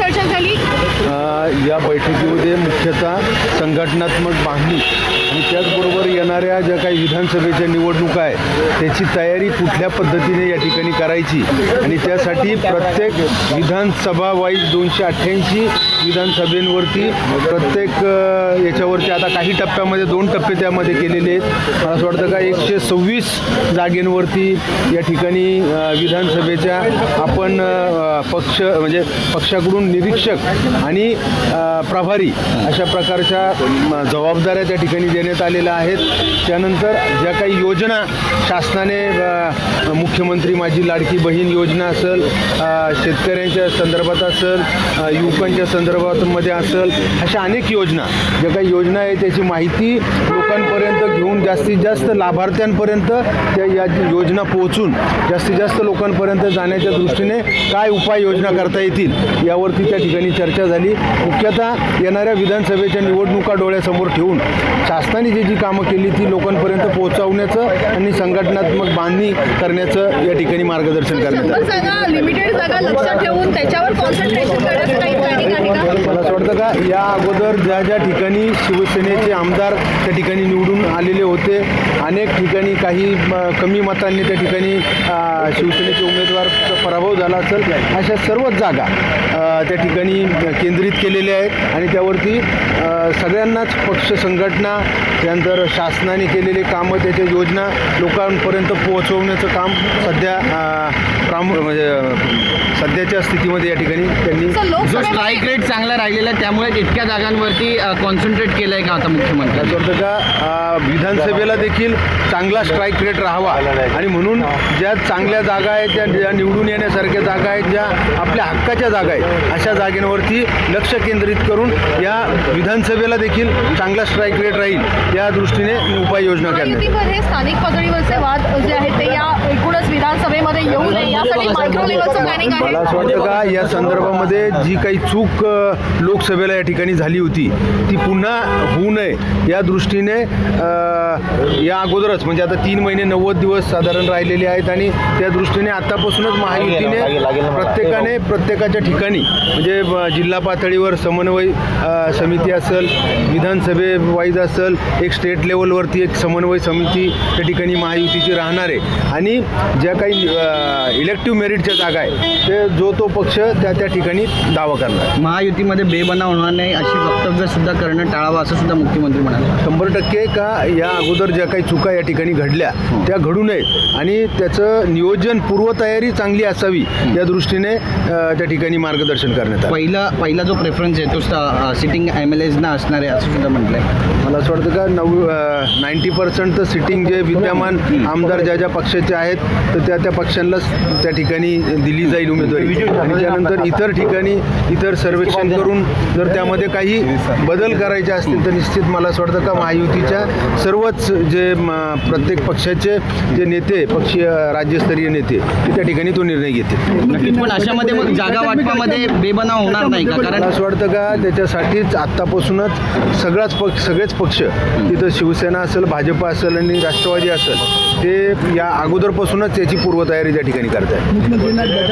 चर्चा झाली. या बैठकीमध्ये मुख्यतः संघटनात्मक बांधणी आणि त्याचबरोबर येणाऱ्या ज्या काही विधानसभेच्या निवडणुका आहे त्याची तयारी कुठल्या पद्धतीने या ठिकाणी करायची? आणि त्यासाठी प्रत्येक विधानसभा वाईज दोनशे अठ्ठ्याऐंशी विधानसभेंवरती प्रत्येक याच्यावरती आता काही टप्प्यामध्ये दोन टप्पे त्यामध्ये केलेले आहेत. मला असं वाटतं का एकशे सव्वीस जागेंवरती या ठिकाणी विधानसभेच्या आपण पक्ष म्हणजे पक्षाकडून निरीक्षक आणि प्रभारी अशा प्रकारच्या जबाबदाऱ्या त्या ठिकाणी देण्यात आलेल्या आहेत. त्यानंतर ज्या काही योजना शासनाने मुख्यमंत्री माझी लाडकी बहीण योजना असेल शेतकऱ्यांच्या संदर्भात असेल युवकांच्या संदर्भामध्ये असेल अशा अनेक योजना. ज्या काही योजना आहे त्याची माहिती लोकांपर्यंत घेऊन जास्तीत जास्त लाभार्थ्यांपर्यंत त्या या योजना पोहोचून जास्तीत जास्त लोकांपर्यंत जाण्याच्या दृष्टीने काय उपाययोजना करता येतील यावरती त्या ठिकाणी चर्चा झाली. मुख्यतः येणाऱ्या विधानसभेच्या निवडणुका डोळ्यासमोर ठेवून शासनाने जी जी कामं केली ती लोकांपर्यंत पोहोचवण्याचं आणि संघटनात्मक बांधणी करण्याचं या ठिकाणी मार्गदर्शन करण्यात आलं. लिमिटेड जागा लक्षात ठेवून त्याच्यावर कॉन्सन्ट्रेशन करण्याचं काही प्लॅनिंग आहे का? वाटतं का? या अगोदर ज्या ज्या ठिकाणी शिवसेनेचे आमदार त्या ठिकाणी निवडून आलेले होते अनेक ठिकाणी काही म, कमी मतांनी त्या ठिकाणी शिवसेनेचे उमेदवार पराभव झाला असेल अशा सर्वच जागा त्या ठिकाणी केंद्रित केलेल्या आहेत आणि त्यावरती सगळ्यांनाच पक्ष संघटना त्यानंतर शासनाने केलेले कामं त्याच्या योजना लोकांपर्यंत पोहोचवण्याचं काम सध्या अ, प्रामु म्हणजे सध्याच्या स्थितीमध्ये या ठिकाणी त्यांनी जो स्ट्राईक रेट चांगला राहिलेला त्यामुळे इतक्या जागांवरती कॉन्सन्ट्रेट केलं आहे का आता मुख्यमंत्री? विधानसभेला देखील चांगला स्ट्राईक रेट राहावा. आणि म्हणून ज्या चांगल्या जागा आहेत त्या ज्या निवडून येण्यासारख्या जागा आहेत ज्या आपल्या हक्काच्या जागा आहेत अशा जागेंवरती लक्ष केंद्रित करून या विधानसभेला देखील चांगला स्ट्राईक रेट राहील या दृष्टीने उपाययोजना करण्यात महायुतीमध्ये स्थानिक पातळीवरचे वाद जे आहेत ते या एकूणच विधानसभेमध्ये येऊ नये. यासाठी मायक्रो लेवलचं प्लॅनिंग मला असं आहे वाटतं का या संदर्भामध्ये जी काही चूक अ, लोकसभेला या ठिकाणी झाली होती ती पुन्हा होऊ नये या दृष्टीने या अगोदरच म्हणजे आता तीन महिने नव्वद दिवस साधारण राहिलेले आहेत आणि त्या दृष्टीने आतापासूनच महायुतीने प्रत्येकाने प्रत्येकाच्या ठिकाणी म्हणजे जिल्हा पातळीवर समन्वय समिती असेल विधानसभे वाईज असेल एक स्टेट लेवलवरती एक समन्वय समिती त्या ठिकाणी महायुतीची राहणार आहे. आणि ज्या काही इलेक्टिव्ह मेरिटच्या जागा आहेत ते जो तो पक्ष त्या त्या ठिकाणी दावा करणार महायुतीमध्ये बेबनाव होणार नाही अशी वक्तव्य सुद्धा करणं टाळावं असं सुद्धा मुख्यमंत्री म्हणाले. शंभर टक्के का या अगोदर ज्या काही चुका या ठिकाणी घडल्या त्या घडू नयेत. आणि त्याचं नियोजन पूर्वतयारी चांगली असावी या दृष्टीने त्या ठिकाणी मार्गदर्शन करण्यात आलं. पहिला पहिला जो प्रेफरन्स आहे तो सिटिंग एम एल एजना असणार आहे असं सुद्धा म्हटलंय. मला असं वाटतं का नऊ नाईन्टी पर्सेंट तर सिटिंग जे विद्यमान आमदार ज्या ज्या पक्षाचे आहेत तर त्या त्या पक्षांनाच त्या ठिकाणी दिली जाईल उमेदवारी. आणि त्यानंतर इतर ठिकाणी इतर सर्वेक्षण करून जर त्यामध्ये काही बदल करायचे असतील तर निश्चित मला असं वाटतं का महायुतीच्या सर्वच जे प्रत्येक पक्षाचे जे नेते पक्षीय राज्यस्तरीय नेते त्या ठिकाणी तो निर्णय घेतील. पण अशामध्ये मग जागा वाटपामध्ये बेबनाव होणार नाही का? कारण असं वाटतं का त्याच्यासाठीच आत्तापासूनच सगळाच पक्ष सगळेच पक्ष तिथं शिवसेना असेल भाजप असेल आणि राष्ट्रवादी असेल ते या अगोदरपासूनच याची पूर्वतयारी त्या ठिकाणी करत आहेत